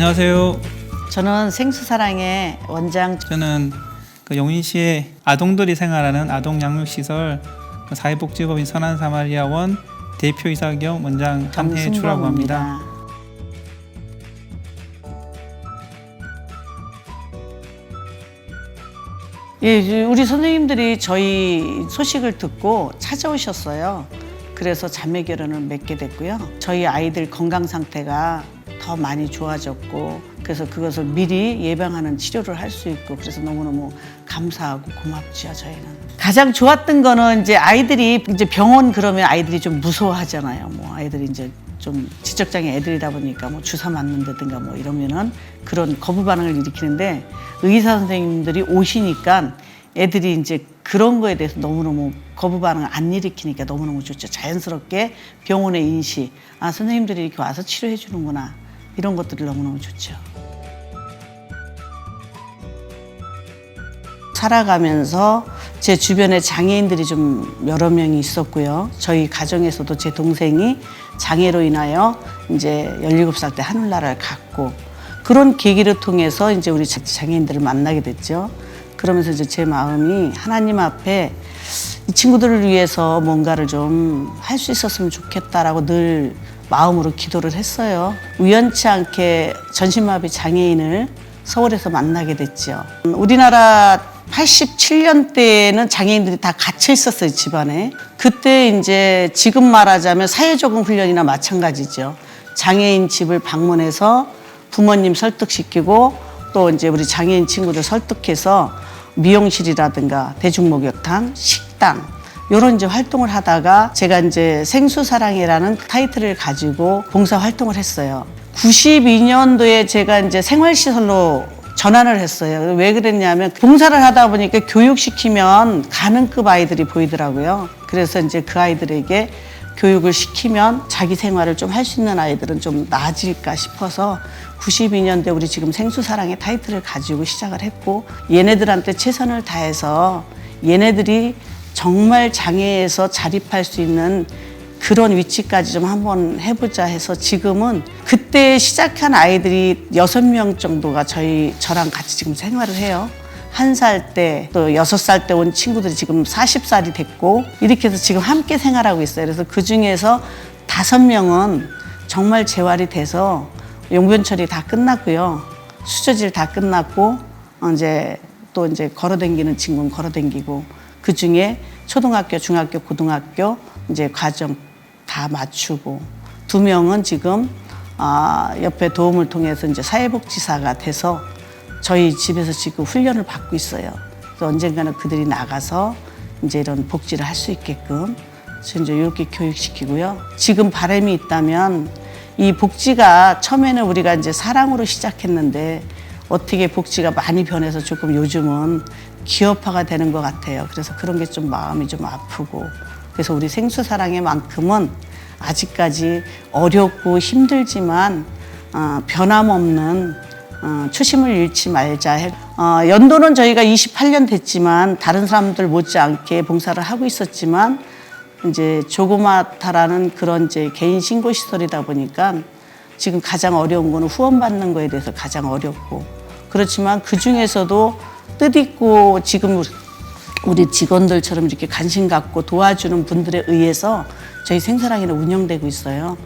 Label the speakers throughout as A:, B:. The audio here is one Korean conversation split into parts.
A: 안녕하세요.
B: 저는 생수사랑의 원장
A: 저는 그 용인 시의 아동들이 생활하는 아동 양육 시설 그 사회복지법인 선한사마리아원 대표이사 겸 원장 한혜주라고 합니다.
B: 예, 우리 선생님들이 저희 소식을 듣고 찾아오셨어요. 그래서 자매 결혼을 맺게 됐고요. 저희 아이들 건강 상태가 더 많이 좋아졌고 그래서 그것을 미리 예방하는 치료를 할 수 있고 그래서 너무너무 감사하고 고맙죠 저희는 가장 좋았던 거는 이제 아이들이 이제 병원 그러면 아이들이 좀 무서워하잖아요 뭐 아이들이 이제 좀 지적장애 애들이다 보니까 뭐 주사 맞는다든가 뭐 이러면은 그런 거부 반응을 일으키는데 의사 선생님들이 오시니까 애들이 이제 그런 거에 대해서 너무너무 거부 반응을 안 일으키니까 너무너무 좋죠. 자연스럽게 병원의 인식, 아, 선생님들이 이렇게 와서 치료해 주는구나. 이런 것들이 너무너무 좋죠. 살아가면서 제 주변에 장애인들이 좀 여러 명이 있었고요. 저희 가정에서도 제 동생이 장애로 인하여 이제 17살 때 하늘나라를 갔고 그런 계기를 통해서 이제 우리 자- 장애인들을 만나게 됐죠. 그러면서 이제 제 마음이 하나님 앞에 이 친구들을 위해서 뭔가를 좀 할 수 있었으면 좋겠다라고 늘 마음으로 기도를 했어요. 우연치 않게 전신마비 장애인을 서울에서 만나게 됐죠. 우리나라 87년대에는 장애인들이 다 갇혀 있었어요, 집안에. 그때 이제 지금 말하자면 사회적응 훈련이나 마찬가지죠. 장애인 집을 방문해서 부모님 설득시키고 또 이제 우리 장애인 친구들 설득해서 미용실이라든가 대중목욕탕, 식 당 이런 이제 활동을 하다가 제가 이제 생수사랑이라는 타이틀을 가지고 봉사 활동을 했어요. 92년도에 제가 이제 생활시설로 전환을 했어요. 왜 그랬냐면 봉사를 하다 보니까 교육시키면 가능급 아이들이 보이더라고요. 그래서 이제 그 아이들에게 교육을 시키면 자기 생활을 좀 할 수 있는 아이들은 좀 나아질까 싶어서 92년대 우리 지금 생수사랑의 타이틀을 가지고 시작을 했고 얘네들한테 최선을 다해서 얘네들이 정말 장애에서 자립할 수 있는 그런 위치까지 좀 한번 해보자 해서 지금은 그때 시작한 아이들이 여섯 명 정도가 저희 저랑 같이 지금 생활을 해요. 한 살 때 또 여섯 살 때 온 친구들이 지금 40살이 됐고 이렇게 해서 지금 함께 생활하고 있어요. 그래서 그 중에서 다섯 명은 정말 재활이 돼서 용변 처리 다 끝났고요. 수저질 다 끝났고 어, 이제 또 이제 걸어댕기는 친구는 걸어댕기고 그 중에 초등학교, 중학교, 고등학교 이제 과정 다 맞추고 두 명은 지금 아, 옆에 도움을 통해서 이제 사회복지사가 돼서 저희 집에서 지금 훈련을 받고 있어요. 그래서 언젠가는 그들이 나가서 이제 이런 복지를 할 수 있게끔 그래서 이제 이렇게 교육시키고요. 지금 바람이 있다면 이 복지가 처음에는 우리가 이제 사랑으로 시작했는데 어떻게 복지가 많이 변해서 조금 요즘은 기업화가 되는 것 같아요. 그래서 그런 게 좀 마음이 좀 아프고 그래서 우리 생수사랑의만큼은 아직까지 어렵고 힘들지만 어, 변함없는 어, 초심을 잃지 말자. 해- 어, 연도는 저희가 28년 됐지만 다른 사람들 못지않게 봉사를 하고 있었지만 이제 조그맣다라는 그런 이제 개인 신고 시설이다 보니까 지금 가장 어려운 거는 후원받는 거에 대해서 가장 어렵고 그렇지만 그 중에서도 뜻있고 지금 우리 직원들처럼 이렇게 관심 갖고 도와주는 분들에 의해서 저희 생사랑이는 운영되고 있어요.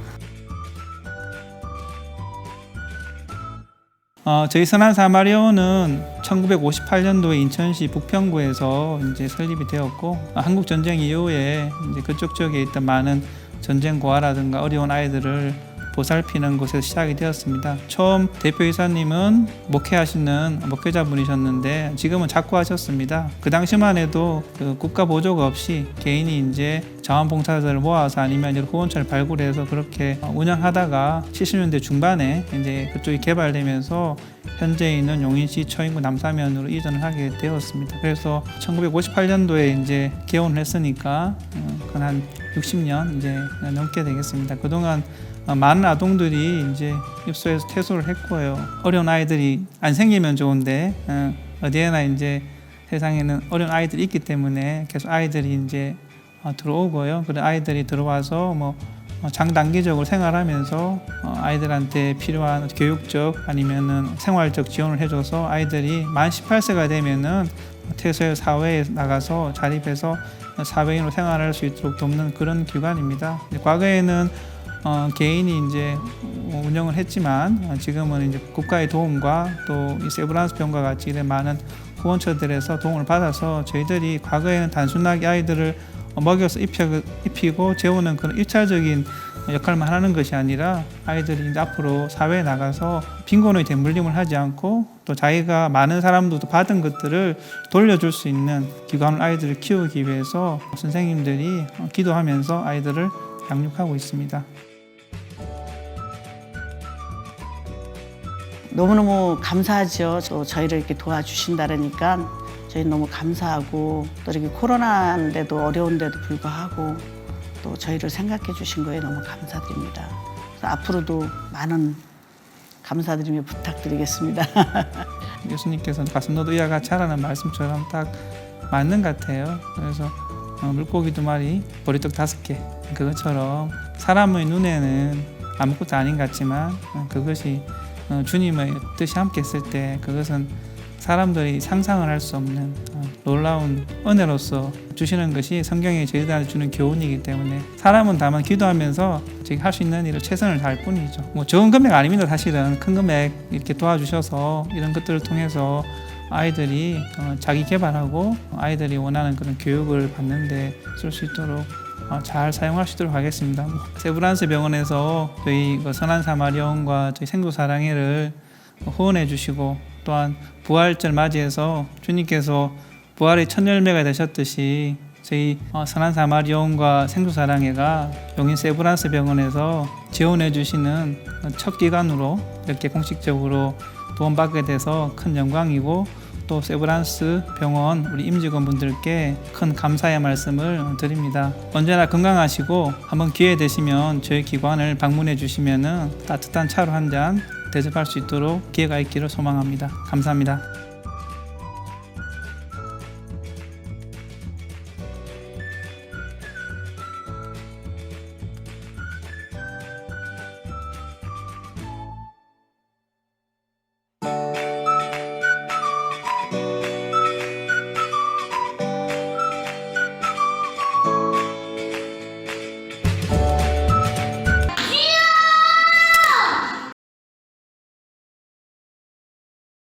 A: 어, 저희 선한 사마리아원은 1958년도에 인천시 부평구에서 이제 설립이 되었고 어, 한국 전쟁 이후에 이제 그쪽 지역에 있던 많은 전쟁 고아라든가 어려운 아이들을 보살피는 곳에서 시작이 되었습니다. 처음 대표이사님은 목회하시는 목회자분이셨는데 지금은 작고하셨습니다. 그 당시만 해도 그 국가 보조가 없이 개인이 이제 자원봉사자들을 모아서 아니면 이제 후원처를 발굴해서 그렇게 운영하다가 70년대 중반에 이제 그쪽이 개발되면서 현재 있는 용인시 처인구 남사면으로 이전을 하게 되었습니다. 그래서 1958년도에 이제 개원을 했으니까 어, 그건 한 60년 이제 넘게 되겠습니다. 그동안 어, 많은 아동들이 이제 입소해서 퇴소를 했고요. 어려운 아이들이 안 생기면 좋은데 어, 어디에나 이제 세상에는 어려운 아이들이 있기 때문에 계속 아이들이 이제 어, 들어오고요. 그런 아이들이 들어와서 뭐 어, 장단기적으로 생활하면서 어, 아이들한테 필요한 교육적 아니면은 생활적 지원을 해줘서 아이들이 만 18세가 되면은 퇴소해 사회에 나가서 자립해서 사회인으로 생활할 수 있도록 돕는 그런 기관입니다. 과거에는 어, 개인이 이제 운영을 했지만 어, 지금은 이제 국가의 도움과 또 이 세브란스 병과 같이 이런 많은 후원처들에서 도움을 받아서 저희들이 과거에는 단순하게 아이들을 먹여서 입혀, 입히고 재우는 그런 일차적인 역할만 하는 것이 아니라 아이들이 이제 앞으로 사회에 나가서 빈곤의 대물림을 하지 않고 또 자기가 많은 사람들도 받은 것들을 돌려줄 수 있는 기관을 아이들을 키우기 위해서 선생님들이 기도하면서 아이들을 양육하고 있습니다.
B: 너무너무 감사하죠. 또 저희를 이렇게 도와주신다니까 저희 너무 감사하고 또 이렇게 코로나인데도 어려운데도 불구하고 또 저희를 생각해 주신 거에 너무 감사드립니다. 그래서 앞으로도 많은 감사드리며 부탁드리겠습니다.
A: 교수님께서 가슴너도 이와 같이 하라는 말씀처럼 딱 맞는 것 같아요. 그래서 어, 물고기 두 마리, 보리떡 다섯 개 그것처럼 사람의 눈에는 아무것도 아닌 것 같지만 어, 그것이 어, 주님의 뜻이 함께 했을 때 그것은 사람들이 상상을 할 수 없는 어, 놀라운 은혜로서 주시는 것이 성경이 저희들한테 주는 교훈이기 때문에 사람은 다만 기도하면서 할수 있는 일을 최선을 다할 뿐이죠. 뭐 적은 금액 아닙니다. 사실은 큰 금액 이렇게 도와주셔서 이런 것들을 통해서 아이들이 어, 자기 개발하고 아이들이 원하는 그런 교육을 받는데 쓸 수 있도록 어, 잘 사용할 수 있도록 하겠습니다. 뭐, 세브란스 병원에서 저희 그 선한 사마리온과 저희 생도사랑회를 후원해 주시고 또한 부활절 맞이해서 주님께서 부활의 첫 열매가 되셨듯이 저희 어, 선한 사마리온과 생도사랑회가 용인 세브란스 병원에서 지원해 주시는 첫 기관으로 이렇게 공식적으로 도움받게 돼서 큰 영광이고 또 세브란스 병원 우리 임직원분들께 큰 감사의 말씀을 드립니다. 언제나 건강하시고 한번 기회 되시면 저희 기관을 방문해 주시면은 따뜻한 차로 한 잔 대접할 수 있도록 기회가 있기를 소망합니다. 감사합니다.